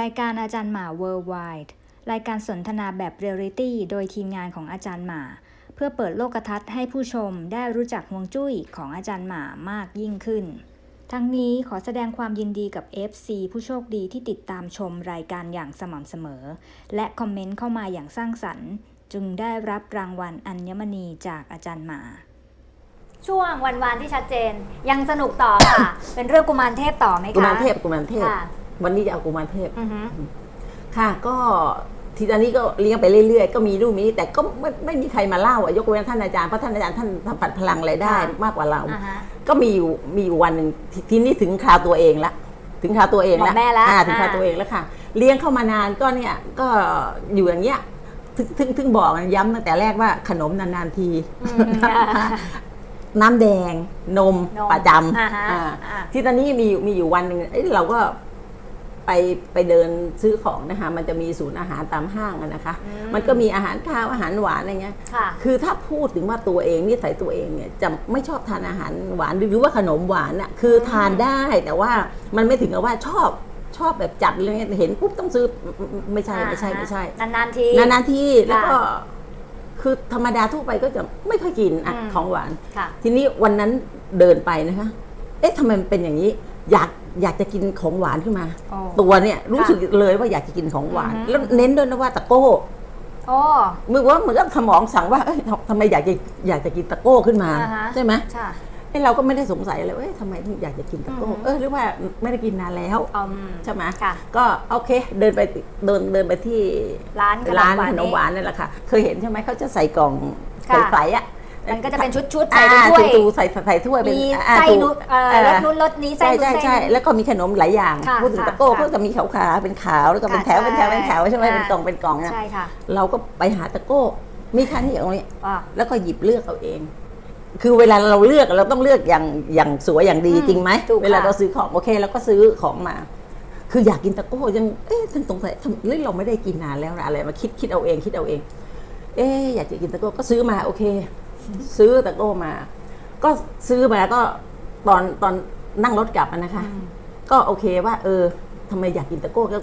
รายการอาจารย์หมา Worldwide รายการสนทนาแบบเรียลลิตี้โดยทีมงานของอาจารย์หมา เพื่อเปิดโลกทัศน์ให้ผู้ชมได้รู้จักฮวงจุ้ยของอาจารย์หมามากยิ่งขึ้น ทั้งนี้ขอแสดงความยินดีกับ FC ผู้โชคดีที่ติดตามชมรายการอย่างสม่ำเสมอ และคอมเมนต์เข้ามาอย่างสร้างสรรค์ จึงได้รับรางวัลอัญมณีจากอาจารย์หมาช่วงวันวานที่ชัดเจนยังสนุกต่อค่ะ เป็นเรื่องกุมารเทพต่อไหมคะกุมารเทพกุมารเทพค่ะ วันนี้จะเอากุมารเทพอือฮึค่ะ ก็ทีตอนนี้ก็เลี้ยงไปเรื่อยๆ ก็มีลูกมีนี่แต่ก็ไม่ไม่มีใครมาเล่าอะยกเว้นท่านอาจารย์เพราะท่านอาจารย์ท่านสัมผัสพลังอะไรได้มากกว่าเรา อ่าฮะ ก็มีอยู่มีอยู่วันหนึ่งททีนี้ถึงคราวตัวเองละถึงคราวตัวเองบละอกแม่ละอ่าถึงคราวอ่า ตัวเองแล้วค่ะ เลี้ยงเข้ามานานก็เนี่ยก็อยู่อย่างเงี้ยถึงถึงถึงบอกย้ำตั้งแต่แรกว่าขนมนานๆที อืมอ่า น้ำแดงนมนมประจอ่าฮะำอ่า อ่าที่ตอนนี้มีอยู่มีอยู่วันหนึ่งเอ้ยเราก็ ไปไปเดินซื้อของนะคะมันจะมีศูนย์อาหารตามห้างอะนะคะ อืม มันก็มีอาหารข้าวอาหารหวานอะไรเงี้ย ค่ะ คือถ้าพูดถึงว่าตัวเองนิสัยตัวเองเนี่ยจะไม่ชอบทานอาหารหวานหรือว่าขนมหวานน่ะคือทานได้แต่ว่ามันไม่ถึงกับว่าชอบชอบแบบจัดเลยเห็นปุ๊บต้องซื้อไม่ใช่ไม่ใช่ไม่ใช่ นานๆที นานๆทีแล้วก็ค่ะคือธรรมดาทั่วไปก็จะไม่ค่อยกินอะอืม ของหวาน ค่ะ ทีนี้วันนั้นเดินไปนะคะ เอ๊ะทำไมมันเป็นอย่างนี้ อยาก อยากจะกินของหวานขึ้นมาโอ้ตัวเนี่ยรู้สึกเลยว่าอยากจะกินของหวาน อือฮึ แล้วเน้นด้วยนะว่าตะโก้โอ้ มือว่าเหมือนกับสมองสั่งว่าเอ้ยทำทำไมอยากจะอยากจะกินตะโก้ขึ้นมาอ่าฮะ ใช่ไหมใช่ ไอ้เราก็ไม่ได้สงสัยเลยว่าเอ๊ะทำไมถึงอยากจะกินตะโก้อือฮึ เออหรือว่าไม่ได้กินนานแล้วอืม ใช่ไหมค่ะ ก็โอเคเดินไปเดินเดินไปที่ ร้านขนมร้านหวานขนมนี่หวานนั่นแหละค่ะ เคยเห็นใช่ไหมเขาจะใส่กล่องค่ะ ใสๆอะ มันก็จะเป็นชุดๆใส่ในถ้วยอ่าตูๆใส่ใส่ถ้วยเป็นมีอ่าไส้ตูนุเอ่อเออรสนู้นรสนี้ไส้ใช่นู้นใช่ไส้ใช่นี้แล้วก็มีขนมหลายอย่าง ค่ะพูดถึงค่ะตะโก้ค่ะก็จะมีขาวขาวๆเป็นขาวแล้วก็เป็นแถวค่ะเป็นแถวเป็นแถวใช่เป็นแถวใช่ไหมอ่าเป็นกล่องเป็นกล่องนะใช่ค่ะเราก็ไปหาตะโก้ มีแค่นี้อย่างนี้ อ่าแล้วก็หยิบเลือกเอาเอง คือเวลาเราเลือกเราต้องเลือกอย่างอย่างสวยอย่างดีอืมจริงไหม ถูกค่ะ เวลาเราซื้อของโอเคเราก็ซื้อของมา คืออยากกินตะโก้ยัง เอ๊ะท่านสงสัยทำเรื่องเราไม่ได้กินนานแล้วนะอะไรมาคิดคิดเอาเองคิดเอาเอง เอ๊ะอยากจะกินตะโก้ก็ซื้อมาโอเค ซื้อตะโก้มา ก็ซื้อมาก็ตอนตอนนั่งรถกลับอะนะคะอืมก็โอเคว่า เออทำไมอยากกินตะโก้ก็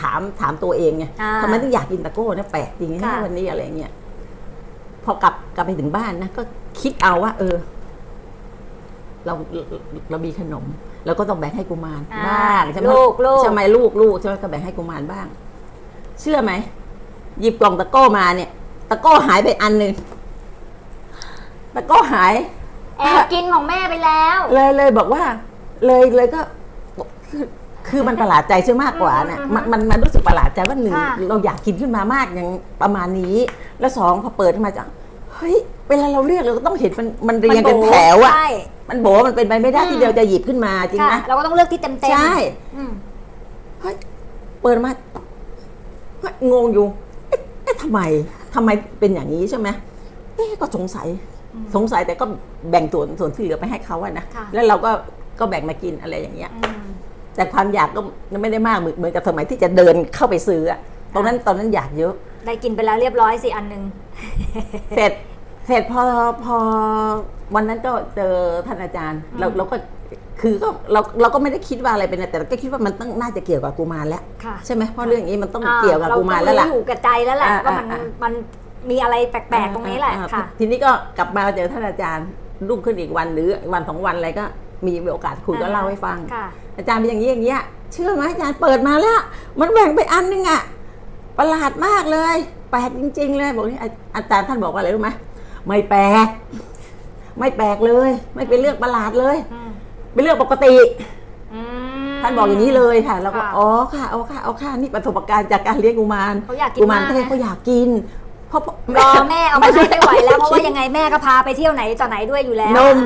ถามถามตัวเองไงอ่าทำไมถึงอยากกินตะโก้เนี่ยแปลกจริงค่ะนะวันนี้อะไรเงี้ยพอกลับกลับไปถึงบ้านนะก็คิดเอาว่า เออ เราเรามีขนมเราก็ต้องแบ่งให้กุมารอ่าบ้างใช่ไหมลูกลูกใช่ไหมลูกลูกใช่ไหมก็แบ่งให้กุมารบ้าง เชื่อไหมหยิบกล่องตะโก้มาเนี่ย ตะโก้หายไปอันหนึ่ง ตะโก้หาย แอบกินของแม่ไปแล้ว เลยเลยบอกว่า เลยเลยก็คือคือมันประหลาดใจใช่มากกว่าเนี่ยอืมอืมมันมันมันรู้สึกประหลาดใจว่าหนึ่งค่ะเราอยากกินขึ้นมามากอย่างประมาณนี้ แล้วสองพอเปิดขึ้นมาจะเฮ้ยเวลาเราเลือกเราก็ต้องเห็นมันมันเรียงเป็นแถวอะใช่ มันโบมันเป็นไปไม่ได้อืม ที่เดียวจะหยิบขึ้นมาจริงค่ะไหมเราก็ต้องเลือกที่เต็มเต็มใช่อืมเฮ้ยเปิดมาเฮ้ยงงอยู่เอ๊ะเอ๊ะทำไมทำไมเป็นอย่างนี้ใช่ไหมเอ๊ะก็สงสัย สงสัยแต่ก็แบ่งส่วนส่วนที่เหลือไปให้เขาอะนะค่ะแล้วเราก็ก็แบ่งมากินอะไรอย่างเงี้ยอืมแต่ความอยากก็ไม่ได้มากเหมือนเหมือนกับสมัยที่จะเดินเข้าไปซื้ออะตอนนั้นตอนนั้นอยากเยอะ ได้กินไปแล้วเรียบร้อยสิอันหนึง เสร็จเสร็จพอพอวันนั้นก็เจอท่านอาจารย์ เราอืม เราก็คือก็เราเราก็ไม่ได้คิดว่าอะไรเป็นอะไรแต่เราก็คิดว่ามันต้องน่าจะเกี่ยวกับกุมารแล้วค่ะใช่ไหมเพราะเรื่องนี้มันต้องอ่าเกี่ยวกับกุมารแล้วล่ะเอยู่กับใจแล้วแหละอ่าว่ามันอ่ามัน มีอะไรแปลกๆตรงนี้แหละอ่าค่ะ ทีนี้ก็กลับมาเจอท่านอาจารย์รุ่งขึ้นอีกวันหรือวันสองวันอะไรก็มีโอกาสคุยก็อ่า เล่าให้ฟัง ค่ะ อาจารย์เป็นอย่างนี้อย่างเงี้ยเชื่อไหมอาจารย์เปิดมาแล้ว มันแบ่งไปอันนึงอะประหลาดมากเลยแปลกจริง ๆ เลยบอกนี่อาอาจารย์ท่านบอกว่าอะไรรู้ไหมไม่แปลก ไม่แปลกเลย ไม่เป็นเรื่องประหลาดเลย อืมเป็นเรื่องปกติ อืม ท่านบอกอย่างนี้เลยค่ะ แล้วก็ค่ะ อ๋อค่ะเอาค่ะเอาค่ะนี่ประสบการณ์จากการเลี้ยงกุมารเขาอยากกินกุมารมากเทพนะ เขาอยากกิน เพราะรอแม่เอามาให้ไม่ไหวแล้วเพราะว่ายังไงแม่ก็พาไปเที่ยวไหนต่อไหนด้วยอยู่แล้วนม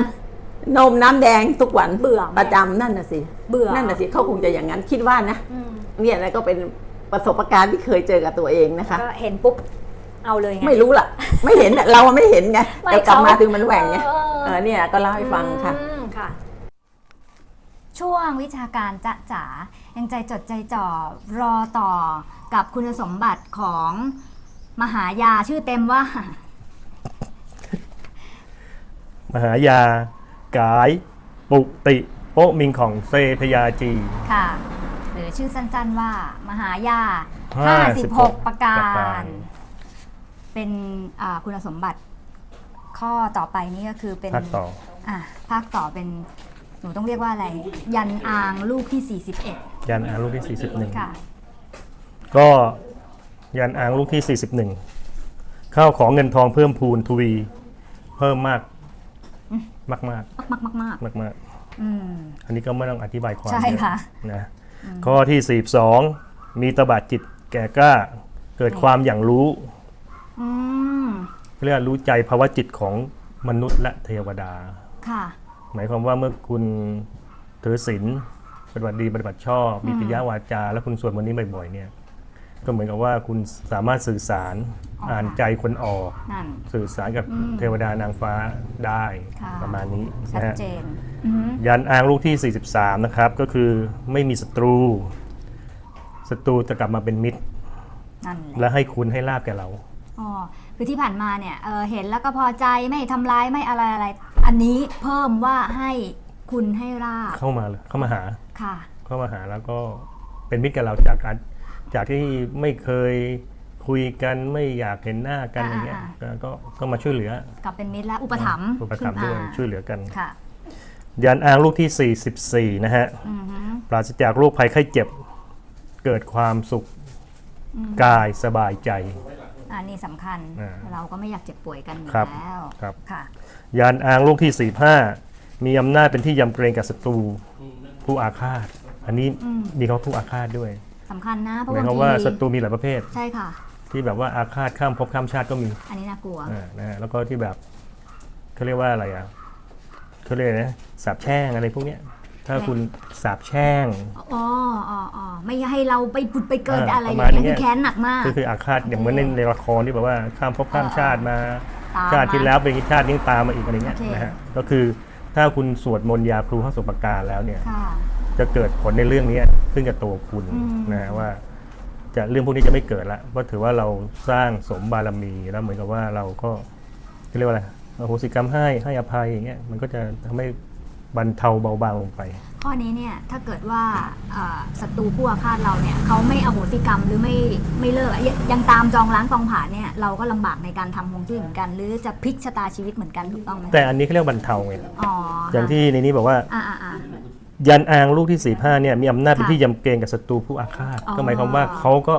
นมน้ำแดงทุกวันเบื่อไหมประจำนั่นน่ะสิเบื่อนั่นน่ะสิเขาคงจะอย่างนั้นคิดว่านะอืมเนี่ยนะก็เป็นประสบการณ์ที่เคยเจอกับตัวเองนะคะก็เห็นปุ๊บเอาเลยไงไม่รู้ล่ะ ไม่เห็นน่ะเราไม่เห็นไงไม่แต่กลับเขามาถึงมันแหว่งไงเออเออเนี่ยก็เล่าให้ฟังค่ะอืมค่ะ ช่วงวิชาการจะจ๋ายังใจจดใจจ่อรอต่อกับคุณสมบัติของ มหายาชื่อเต็มว่า มหายา กาย ปุติโปะมิงของเซพยาจี ค่ะ หรือชื่อสั้นๆว่า มหายา 56 56ประกาประการ ร เป็นอ่าคุณสมบัติข้อต่อไปนี้ก็คือเป็น ภาคต่อ อะภาคต่อเป็น หนูต้องเรียกว่าอะไร ยันอางลูกที่ 41 ยันอางลูกที่ ค่ะ41 ก็ ยันอางลูกที่ 41 ข้าวของเงินทองเพิ่มพูนทวี เพิ่มมาก มากมากมากมากมากมากมากอืมอันนี้ก็ไม่ต้องอธิบายความใช่เยอค่ะ นะข้อที่ 42 มีตบะจิตแก่กล้า เกิดความอย่างรู้อืมเรียกว่ารู้ใจภาวะจิตของมนุษย์และเทวดา ค่ะ หมายความว่าเมื่อคุณถือศีลปฏิบัติดีปฏิบัติชอบมีปิยาวาจา แล้วคุณสวดมนต์นี้บ่อยๆเนี่ย ก็เหมือนกับว่าคุณสามารถสื่อสารอ๋ออ่อ่านใจคนออก นั่น สื่อสารกับอืมเทวดานางฟ้าได้ค่ะ ประมาณนี้ชัดนะฮะเจนอือหือยันอางลูกที่ 43 นะครับ ก็คือไม่มีศัตรูศัตรูจะกลับมาเป็นมิตร นั่นแหละ และให้คุณให้ลาบแก่เรา อ๋อคือที่ผ่านมาเนี่ยเออเห็นแล้วก็พอใจไม่ทำร้ายไม่อะไรอะไร อันนี้เพิ่มว่าให้คุณให้ราบเข้ามาเลยเข้ามาหาค่ะ เข้ามาหาแล้วก็เป็นมิตรกับเราจากการ จากที่ไม่เคยคุยกันไม่อยากเห็นหน้ากันอะไรเงี้ยอ่าก็ก็ก็มาช่วยเหลือกลับเป็นมิตรแล้วอุปถัมภ์อุปถัมภ์ด้วยขึ้นมาช่วยเหลือกันค่ะยันอางลูกที่ 44 นะฮะอือหือปราศจากโรคภัยไข้เจ็บ เกิดความสุขกายสบายใจ อันนี้สำคัญอ่าเราก็ไม่อยากเจ็บป่วยกันอยู่ครับแล้วครับค่ะยันอางลูกที่ 45 มีอำนาจเป็นที่ยำเกรงกับศัตรูผู้อาฆาต อันนี้อืมมีเขาผู้อาฆาตด้วย สำคัญนะเพหราะมายบางความว่าทีศัตรูมีหลายประเภท ใช่ค่ะ ที่แบบว่าอาฆาตข้ามภพข้ามชาติก็มีอันนี้น่ากลัว อ่านะฮะแล้วก็ที่แบบเขาเรียกว่าอะไรอะเขาเรียกอะไรนะสาบแช่งอะไรพวกเนี้ย ถ้าคุณสาบแช่ง อ๋ออ๋ออ๋อไม่ให้เราไปผุดไปเกิดอ่าอะไรอประย่างมาณเงี้ยนี้ คือแค้นหนักมาก ก็คืออาฆาตอย่างเหมือนในในละครที่แบบว่าข้ามภพข้ามชาติมา ตามชาติที่มาแล้วเป็นชาตินี้ตามมาอีกอะไรเงี้ยโอเค นะฮะก็คือ ถ้าคุณสวดมนต์ยาครูเข้าสุปการแล้วเนี่ย ค่ะ จะเกิดผลในเรื่องนี้ขึ้นกับตัวคุณอืม นะฮะว่า จะเรื่องพวกนี้จะไม่เกิดละเพราะถือว่าเราสร้างสมบารมีแล้วเหมือนกับว่าเราก็เรียกว่าอะไรอโหสิกรรมให้ให้อภัยอย่างเงี้ยมันก็จะทำให้ บรรเทาเบาบางลงไป ข้อนี้เนี่ยถ้าเกิดว่าเอ่อศัตรูผู้อาฆาตเราเนี่ยเขาไม่อโหสิกรรมหรือไม่ไม่เลิกอะยังยังตามจองล้างตองผ่านเนี่ยเราก็ลำบากในการทำฮวงจุ้ยเหมือนกัน หรือจะพลิกชะตาชีวิตเหมือนกันถูกต้องไหมแต่อันนี้เขาเรียกว่าบรรเทาไงอ๋ออย่างที่ในนี้บอกว่าอ่าอ่าอ่ายันอางลูกที่สี่ห้าเนี่ยมีอำนาจเป็นค่ะที่ยำเกรงกับศัตรูผู้อาฆาตอ๋อก็หมายความว่าเขาก็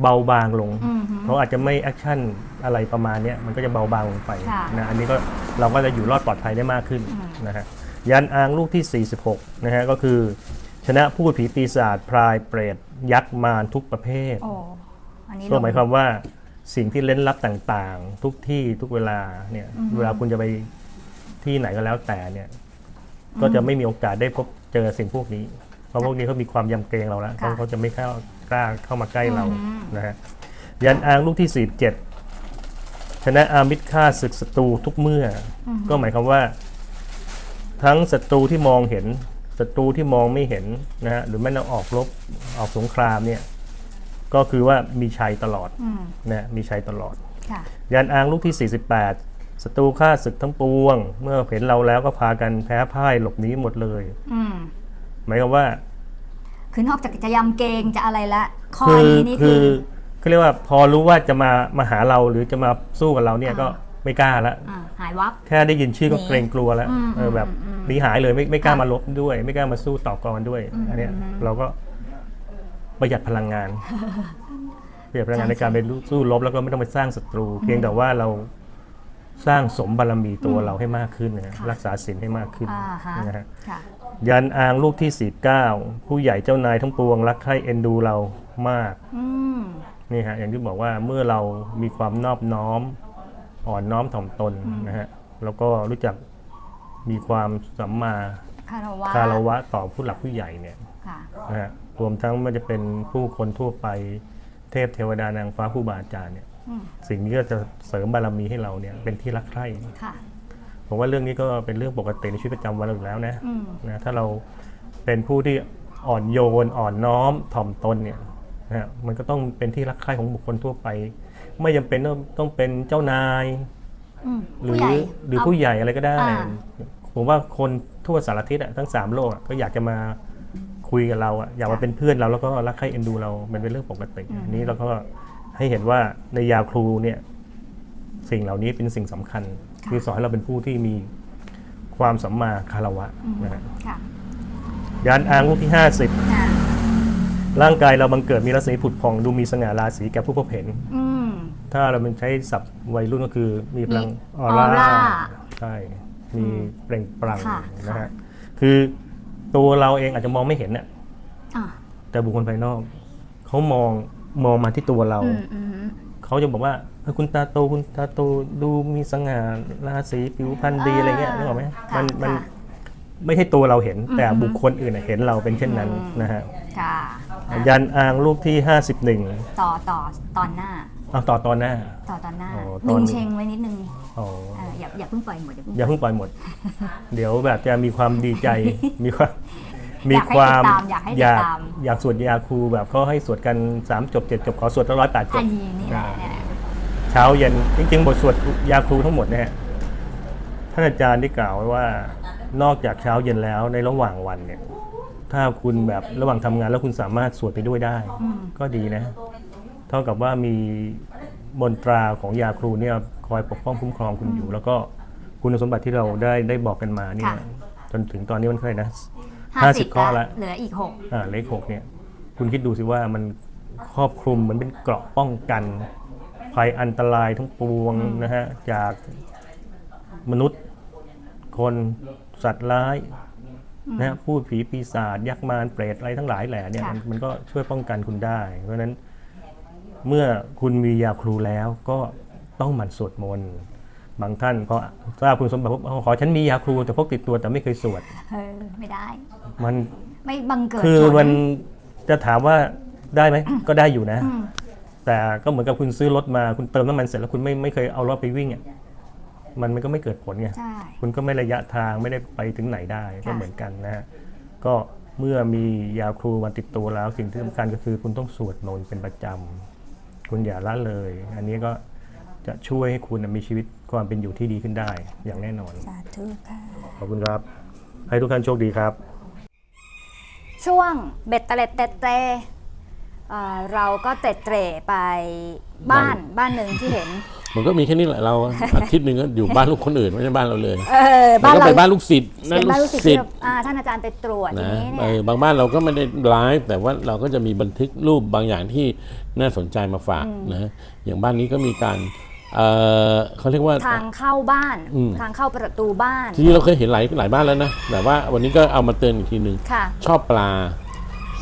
เบาบางลงอืมฮึเขาอาจจะไม่แอคชั่นอะไรประมาณเนี้ยมันก็จะเบาบางลงไปค่ะนะอันนี้ก็เราก็จะอยู่รอดปลอดภัยได้มากขึ้นอืมนะฮะ ยันอางลูกที่ 46 นะฮะก็คือ ชนะพูดผีปีศาจพรายเปรตยักษ์มารทุกประเภทโอ้อันนี้ก็ลงหมายความว่าสิ่งที่เล่นลับต่างๆ ทุกที่ทุกเวลาเนี่ยอือฮึเวลาคุณจะไปที่ไหนก็แล้วแต่เนี่ย ก็จะไม่มีโอกาสได้พบเจอสิ่งพวกนี้ เพราะพวกนี้เขามีความยำเกรงเราแล้วค่ะเขาเขาจะไม่เข้ากล้าเข้ามาใกล้เราอืมนะฮะยันอางลูกที่47ชนะอามิตรฆ่าศึกศัตรูทุกเมื่ออก็หมายความว่า ทั้งศัตรูที่มองเห็นศัตรูที่มองไม่เห็นนะฮะหรือแม้แต่ออกรบออกสงครามเนี่ยก็คือว่ามีชัยตลอดอืมนะมีชัยตลอดค่ะยันอางลูกที่ 48ศัตรูฆ่าศึกทั้งปวง เมื่อเห็นเราแล้วก็พากันแพ้พ่ายหลบหนีหมดเลยอืมหมายความว่า คือนอกจากจะยำเกรงจะอะไรละข้อคือนี้นี่คืคืออเขาเรียกว่าพอรู้ว่าจะมามาหาเราหรือจะมาสู้กับเราเนี่ยอ่าก็ไม่กล้าละอ่าหายวับแค่ได้ยินชื่อก็หนีเกรงกลัวแล้วอืมเออแบบอืมอืม หนีหายเลยไม่ไม่กล้าค่ะมาลบด้วย ไม่กล้ามาสู้ต่อกรด้วยอืมอันเนี้ยอืมเราก็ประหยัดพลังงานประหยัดพลังงานใช่ในการไปสู้รบแล้วก็ไม่ต้องไปสร้างศัตรู เพียงแต่ว่าเราสร้างสมบารมีตัวเราให้มากขึ้นนะฮะค่ะรักษาศีลให้มากขึ้นอ่าฮะนะฮะค่ะยันอางลูกที่ 49 ผู้ใหญ่เจ้านายทั้งปวง รักใคร่เอ็นดูเรามากอืมนี่ฮะอย่างที่บอกว่าเมื่อเรามีความนอบน้อม อ่อนน้อมถ่อมตนนะฮะแล้วก็รู้จัก มีความสัมมาคารวะคารวะต่อผู้หลักผู้ใหญ่เนี่ยค่ะนะฮะรวมทั้งมันจะเป็นผู้คนทั่วไปเทพเทวดานางฟ้าผู้บาอาจารย์เนี่ย อืมสิ่งนี้ก็จะเสริมบารมีให้เราเนี่ยเป็นที่รักใคร่ค่ะ ผมว่าเรื่องนี้ก็เป็นเรื่องปกติในชีวิตประจำวันเราอยู่แล้วนะอืม นะถ้าเราเป็นผู้ที่อ่อนโยนอ่อนน้อมถ่อมตนเนี่ยนะฮะมันก็ต้องเป็นที่รักใคร่ของบุคคลทั่วไป ไม่จำเป็นต้องต้องเป็นเจ้านาย อืมหรืผู้อใหญ่หรือเาผู้ใหญ่อะไรก็ได้ อ่า ผมว่าคนทั่วสารทิศอะทั้งสามโลกอะก็อยากจะมาคุยกับเราอะอยากมาเป็นเพื่อนเราแล้วก็รักใคร่เอ็นดูเรา มันเป็นเรื่องปกติอันนี้เราก็ให้เห็นว่าในยาครูเนี่ย สิ่งเหล่านี้เป็นสิ่งสำคัญ คือสอนให้เราเป็นผู้ที่มีความสัมมาคารวะนะฮะค่ะยานอางลูกที่อ่า50ร่างกายเราบังเกิดมีรัศมีผุดผ่องดูมีสง่าราศีแก่ผู้พบเห็น อืม ถ้าเราเป็นใช้ศัพท์วัยรุ่นก็คือมีพลังมีออร่าออร่าใช่มีเปล่งปลั่งค่ะนะฮะคือตัวเราเองอาจจะมองไม่เห็นน่ะอ่าแต่บุคคลภายนอกเขามองมองมาที่ตัวเรา อืมอืม เขาจะบอกว่าเออคุณตาโตคุณตาโตดูมีสง่าราศีผิวพรรณดีอะไรเงี้ยนึกออกไหมค่ะมันมันค่ะไม่ใช่ตัวเราเห็น แต่บุคคลอื่นน่ะเห็นเราเป็นเช่นนั้นนะฮะค่ะอะ ยันอางรูปที่ 51 ต่อต่อตอนหน้า เอาต่อตอนหน้า ต่อตอนหน้าอ๋อหตอนนึ่งเชงไว้นิดนึงอ๋อเอออย่าอย่าเพิ่งปล่อยหมดอย่าเพิ่ง อย่าเพิ่งปล่อยหมด เดี๋ยวแบบจะมีความดีใจ มีความอยากให้ความติดตามอยากให้ติดอยากตาม อยากสวดยาคูแบบเขาให้สวดกัน 3 จบ 7 จบขอสวดร้อยแปดจอับ นนี้นี่แหละเนี่ยเช้าเย็นจริงๆ บทสวดยาครูทั้งหมดเนี่ยท่านอาจารย์ได้กล่าวไว้ว่านอกจากเช้าเย็นแล้วในระหว่างวันเนี่ย ถ้าคุณแบบระหว่างทำงานแล้วคุณสามารถสวดไปด้วยได้ อืมก็ดีนะ เท่ากับว่ามีมนตราของยาครูเนี่ยคอยปกป้องคุ้มครองคุณอยู่ แล้วก็คุณสมบัติที่เราได้ได้บอกกันมาเนี่ยค่ะ จนถึงตอนนี้มันเท่าไหร่นะห้าสิบ50ข้อละ เหลืออีกหกอ่าเลขหกเนี่ยคุณคิดดูสิว่ามันครอบคลุมมันเป็นเกราะป้องกันภัยอันตรายทั้งปวงนะฮะจากมนุษย์ คนสัตว์ร้ายนะฮะพูดผีปีศาจยักษ์มารเปรตอะไรทั้งหลายแหล่เนี่ยค่ะ มันมันก็ช่วยป้องกันคุณได้ เพราะฉะนั้น เมื่อคุณมียาครูแล้วก็ต้องหมั่นสวดมนต์บางท่านพอทราบคุณสมบัติปุ๊บอ๋อขอฉันมียาครูแต่พกติดตัวแต่ไม่เคยสวดเออไม่ได้ มันไม่บังเกิดคือผลมันจะถามว่าได้ไหมก็ได้อยู่นะอืมแต่ก็เหมือนกับคุณซื้อรถมาคุณเติมน้ำมันเสร็จแล้วคุณไม่ไม่เคยเอารถไปวิ่งอะมันมันก็ไม่เกิดผลไงใช่คุณก็ไม่ระยะทางไม่ได้ไปถึงไหนได้ก็ค่ะเหมือนกันนะฮะก็เมื่อมียาครูมาติดตัวแล้วสิ่งที่สำคัญก็คือคุณต้องสวดมนต์เป็นประจำ คุณอย่าละเลย อันนี้ก็จะช่วยให้คุณมีชีวิตความเป็นอยู่ที่ดีขึ้นได้อย่างแน่นอน สาธุค่ะ ขอบคุณครับ ให้ทุกท่านโชคดีครับ ช่วงเบ็ดเตล็ดเตะเตะเอ่อเราก็เตะเตร่ไปบ้านบ้านหนึ่งที่เห็น มันก็มีแค่นี้แหละเรา อาทิตย์หนึ่งก็อยู่บ้านลูกคนอื่นไม่ใช่บ้านเราเลยเออมันบ้านก็เราเป็นบ้านลูกศิษย์นั่นเป็นบ้านลูลูกกศิษย์ศิที่ษย์อ่าท่านอาจารย์ไปตรวจทีนะนี้เอเนี่ย อบางบ้านเราก็ไม่ได้ไลฟ์แต่ว่าเราก็จะมีบันทึกรูปบางอย่างที่น่าสนใจมาฝากนะอย่างบ้านนี้ก็มีการเออเขาเรียกว่า ทางเข้าบ้านอืมทางเข้าประตูบ้าน ที่เราเคยเห็นหลายหลายบ้านแล้วนะแต่ว่าวันนี้ก็เอามาเตือนอีกทีหนึ่งค่ะชอบปลา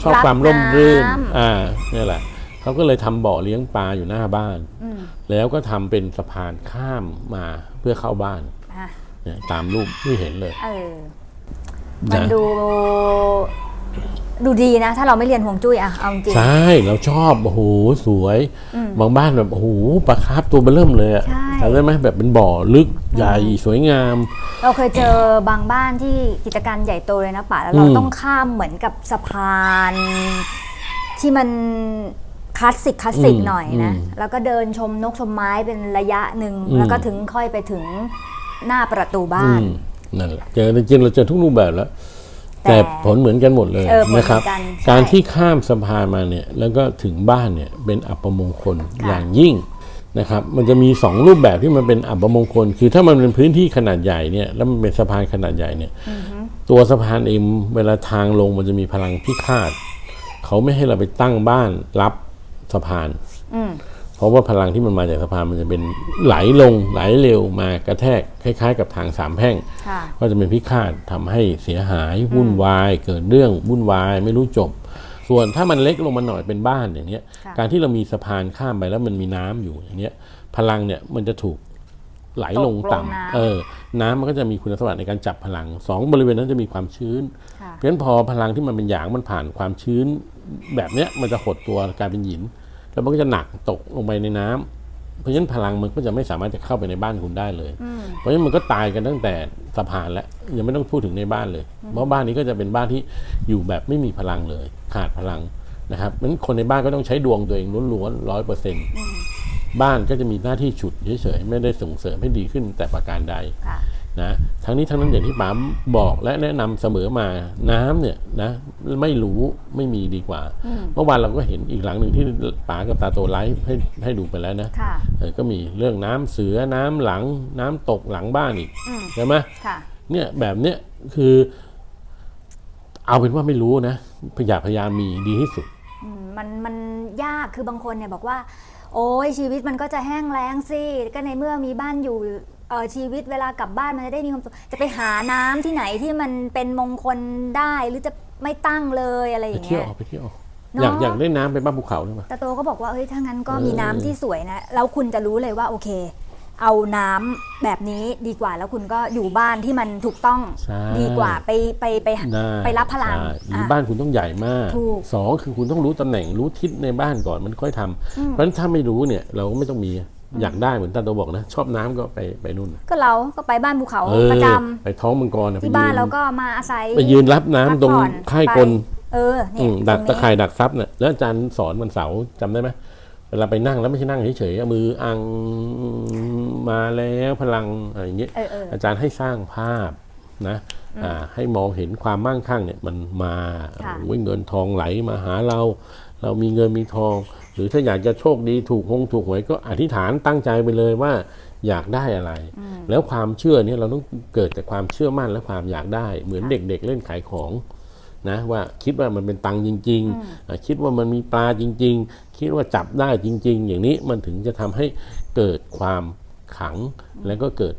ชอบรักความร่มรื่นน้ำ อ่านี่แหละ เขาก็เลยทำบ่อเลี้ยงปลาอยู่หน้าบ้านอืมแล้วก็ทำเป็นสะพานข้ามมาเพื่อเข้าบ้านอะเนี่ยตามรูปที่เห็นเลยเออมันนะดูดูดีนะ ถ้าเราไม่เรียนห่วงจุ้ยอะเอาจริงใช่เราชอบโอ้โหสวยบางบ้านแบบโอ้โหปลาคาร์ฟตัวเบอเริ่มเลยอะใช่จำได้ไหมแบบเป็นบ่อลึกใหญ่สวยงาม เราเคยเจอบางบ้านที่กิจการใหญ่โตเลยนะป่าแล้วเราอืมต้องข้ามเหมือนกับสะพาน ที่มัน คลาสสิกคลาสสิกหน่อยนะแล้วก็เดินชมนกชมไม้เป็นระยะหนึ่งแล้วก็ถึงค่อยไปถึงหน้าประตูบ้าน อืมนั่นแหละเจอจริงๆเราเจอทุกรูปแบบแล้ว แต่แต่ผลเหมือนกันหมดเลยเออผลเหมือนนะครับ กันใช่การที่ข้ามสะพานมาเนี่ยแล้วก็ถึงบ้านเนี่ยเป็นอัปมงคลค่ะ อย่างยิ่งนะครับ มันจะมีสองรูปแบบที่มันเป็นอัปมงคล คือถ้ามันเป็นพื้นที่ขนาดใหญ่เนี่ยแล้วมันเป็นสะพานขนาดใหญ่เนี่ยตัวสะพานเองเวลาทางลงมันจะมีพลังพิฆาตเขาไม่ให้เราไปตั้งบ้านรับ สะพานอืมเพราะว่าพลังที่มันมาจากสะพานมันจะเป็นไหลลงไหลเร็วมากระแทกคล้าย ๆ กับทางสามแพร่งค่ะก็จะเป็นพิฆาตทำให้เสียหายวุ่นวายเกิดเรื่องวุ่นวายไม่รู้จบ ส่วนถ้ามันเล็กลงมาหน่อยเป็นบ้านอย่างเงี้ยค่ะการที่เรามีสะพานข้ามไปแล้วมันมีน้ำอยู่อย่างเงี้ยพลังเนี่ยมันจะถูก ไหลลงตกลงต่ำน้ำเออน้ำมันก็จะมีคุณสมบัติในการจับพลังสองบริเวณนั้นจะมีความชื้นค่ะเพราะฉะนั้นพอพลังที่มันเป็นหยางมันผ่านความชื้น แบบเนี้ยมันจะหดตัวกลายเป็นหิน แล้วมันก็จะหนักตกลงไปในน้ำเพราะฉะนั้นพลังมันก็จะไม่สามารถจะเข้าไปในบ้านคุณได้เลย เพราะฉะนั้นมันก็ตายกันตั้งแต่สะพานแล้วยังไม่ต้องพูดถึงในบ้านเลย เพราะบ้านนี้ก็จะเป็นบ้านที่อยู่แบบไม่มีพลังเลย ขาดพลังนะครับเพราะฉะนั้นคนในบ้านก็ต้องใช้ดวงตัวเองล้วนๆร้อยเปอร์เซ็นต์ บ้านก็จะมีหน้าที่ฉุดเฉยๆไม่ได้ส่งเสริมให้ดีขึ้นแต่ประการใดค่ะนะทั้งนี้ทั้งนั้นอย่างที่ป๋าบอกและแนะนำเสมอมาน้ำเนี่ยนะไม่รู้ไม่มีดีกว่า เมื่อวานเราก็เห็นอีกหลังหนึ่งที่ป๋ากับตาโตไลฟ์ให้ให้ดูไปแล้วนะค่ะเออก็มีเรื่องน้ำเสือน้ำหลัง น้ำตกหลังบ้านอีกอืมใช่ไหมค่ะเนี่ยแบบเนี้ยคือ เอาเป็นว่าไม่รู้นะพยายามพยายามมีดีที่สุดอืมมันมันยากคือบางคนเนี่ยบอกว่า โอ้ยชีวิตมันก็จะแห้งแล้งสิก็ในเมื่อมีบ้านอยู่เออชีวิตเวลากลับบ้านมันจะได้มีความสุขจะไปหาน้ำที่ไหนที่มันเป็นมงคลได้หรือจะไม่ตั้งเลยอะไรอไปย่างเที่ยเงี้วยออกไปเที่ยว เนอะ อยากอยากได้น้ำไปบ้านภูเขาหรือเปล่าตาโตก็บอกว่าเฮ้ยถ้างั้นก็เออมีน้ำที่สวยนะแล้วคุณจะรู้เลยว่าโอเค เอาน้ำแบบนี้ดีกว่าแล้วคุณก็อยู่บ้านที่มันถูกต้องใช่ดีกว่าไปไปไปได้ไปรับพลังใช่หรืออะบ้านคุณต้องใหญ่มากถูกสองคือคุณต้องรู้ตำแหน่งรู้ทิศในบ้านก่อนมันค่อยทำเพราะฉะนั้นถ้าไม่รู้เนี่ยเราก็ไม่ต้องมีอยากได้เหมือนตาโตบอกนะ ชอบน้ำก็ไปไปนู่น ก็เราก็ไปบ้านภูเขาเออประจไปท้องมังกรนะำที่ไปบ้านยืเราก็มาอาศัยไปยืนรับน้ำตรงพักผ่อนค่ายไปกลเอออืเนี่ยมดักรงตะนี้ข่ายดักซับเนี่ยแล้วอาจารย์สอนวันเสาร์จำได้ไหม เวลาไปนั่งแล้วไม่ใช่นั่งเฉยๆเอามืออังมาแล้วพลังอะไรอย่างเงี้ยเออเอออาจารย์ให้สร้างภาพนะอ่าให้มองเห็นความมั่งคั่งเนี่ยมันมาค่ะโอ้ยเงินทองไหลมาหาเรา เรามีเงินมีทอง หรือถ้าอยากจะโชคดีถูกหงถูกหวยก็อธิษฐานตั้งใจไปเลยว่าอยากได้อะไร แล้วความเชื่อเนี่ยเราต้องเกิดจากความเชื่อมั่นและความอยากได้ เหมือนเด็กๆเล่นขายของ นะว่าคิดว่ามันเป็นตังค์จริงๆอะคิดว่ามันมีปลาจริง ๆ คิดว่าจับได้จริง ๆ อย่างนี้มันถึงจะทำให้เกิดความขังแล้วก็เกิด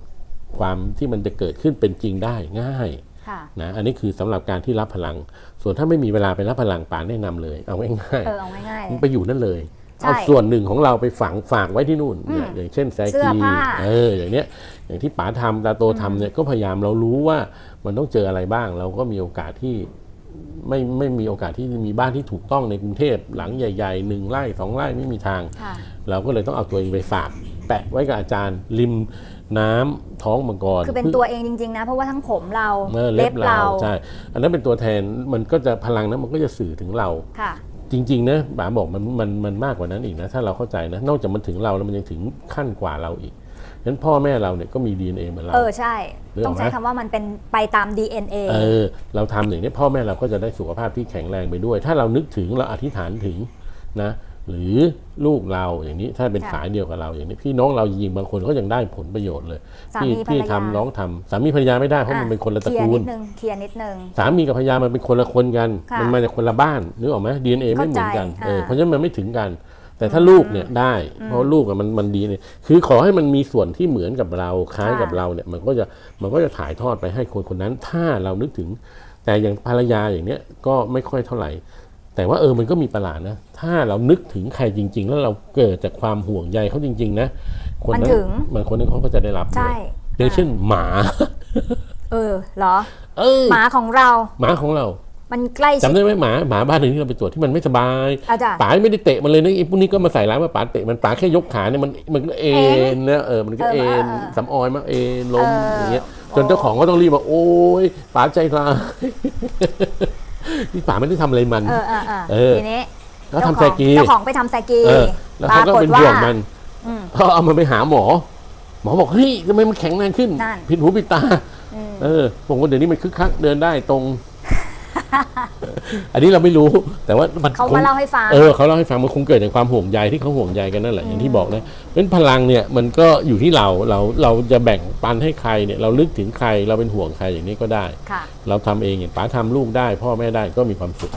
ความที่มันจะเกิดขึ้นเป็นจริงได้ง่ายค่ะนะอันนี้คือสำหรับการที่รับพลัง ส่วนถ้าไม่มีเวลาไปรับพลังป่าแนะนำเลย เอาง่ายเออเอาง่ายๆๆเลมึงยไปอยู่นั่นเลยใช่เอาส่วนหนึ่งของเราไปฝังฝากไว้ที่นู่นเนี่ยอย่างเช่นแซเสื้อกีผ้าเอออย่างเนี้ยอย่างที่ป๋าทำตาโตทำเนี่ยก็พยายามเรารู้ว่ามันต้องเจออะไรบ้าง เราก็มีโอกาสที่ ไม่ไม่มีโอกาสที่จะมีบ้านที่ถูกต้องในกรุงเทพหลังใหญ่ๆหนึ่งไร่สองไร่ไม่มีทาง ค่ะ เราก็เลยต้องเอาตัวเองไปฝากแปะไว้กับอาจารย์ ริมน้ำท้องมังกรคือเป็นตัวเองจริง ๆ นะ เพราะว่าทั้งผมเราเออเล็บเราใช่อันนั้นเป็นตัวแทนมันก็จะพลังนั้นมันก็จะสื่อถึงเรา ค่ะ จริงๆนะป๋าบอกมันมันมันมากกว่านั้นอีกนะ ถ้าเราเข้าใจนะ นอกจากมันถึงเราแล้วมันยังถึงขั้นกว่าเราอีก ฉะนั้นพ่อแม่เราเนี่ยก็มี DNA เหมือนเรา เออใช่ นึกอต้ออกงไหมใช้คำว่ามันเป็นไปตาม DNA เออเราทำอย่างนี้พ่อแม่เราก็จะได้สุขภาพที่แข็งแรงไปด้วย ถ้าเรานึกถึงเราอธิษฐานถึงนะหรือลูกเราอย่างนี้ถ้าเป็นค่ะสายเดียวกับเราอย่างนี้ พี่น้องเราจริงๆบางคนก็ยังได้ผลประโยชน์เลยสาพี่มีภรพี่รยาทำน้องทำสามีภรรยาไม่ได้เพราะมันเป็นคนละตระเคลียร์กูนิล ดนึงเคลียร์นิดนึง สามีกับภรรยามันเป็นคนละคนกัน ค่ะมันมาจากคนละบ้านนึกออกไหมดีเอ็นเอไม่เหมือนกันเข้าใจเอออ่าเพราะฉะนั้นมันไม่ถึงกัน แต่ถ้าลูกเนี่ยได้ เพราะลูกอะมันมันดีเนี่ยคือขอให้มันมีส่วนที่เหมือนกับเราคล้ายกับเราเนี่ย มันก็จะมันก็จะถ่ายทอดไปให้คนคนนั้น ถ้าเรานึกถึง แต่อย่างภรรยาอย่างเนี้ยก็ไม่ค่อยเท่าไหร่ แต่ว่าเออมันก็มีประหลาดนะ ถ้าเรานึกถึงใครจริง ๆ แล้วเราเกิดจากความห่วงใยเขาจริง ๆ นะคนนั้นมันถึง มันคนนั้นเขาก็จะได้รับใช่ด้วยอย่างเช่นหมา เออเหรอเออหมาของเรา หมาของเรา มันใกล้ชิจำดได้ไหมหมาหมาบ้านหนึ่งที่เราไปตรวจที่มันไม่สบายอาจารย์ป๋าไม่ได้เตะมันเลยนะไอ้พวกนี้ก็มาใส่ร้ายว่าป๋าเตะมันป๋าแค่ยกขาเนี่ยมันมันก็เอ็นนะเออมันก็เอเอ็อนเออเออสำออยมาเอ็นล้มเออออย่างเงี้ยโอ้จนเจ้าของก็ต้องรีบบอกโอ๊ยป๋าใจร้ายนี่ป๋าไม่ได้ทำอะไรมัน เออเออเออเออทีนี้แล้วทำแซกีเจ้าของไปทำแซกีเออแล้วเขาก็เป็นห่วงมันอืมพอเอามันไปหาหมอ หมอบอกเฮ้ยทำไมมันแข็งแรงขึ้นนั่นผิดหูผิดตาอืมเออผมว่าเดี๋ยวนี้มันคึกคักเดินได้ตรง อันนี้เราไม่รู้ แต่ว่ามันเขาคงมาเล่าให้ฟัง เออเขาเล่าให้ฟังมันคงเกิดจากความห่วงใยที่เขาห่วงใยกันนั่นแหละอย่างที่บอกนะเป็นพลังเนี่ยมันก็อยู่ที่เราเราเราจะแบ่งปันให้ใครเนี่ยเราลึกถึงใครเราเป็นห่วงใครอย่างนี้ก็ได้ค่ะเราทำเองอย่างป๋าทำลูกได้ พ่อแม่ได้ก็มีความสุข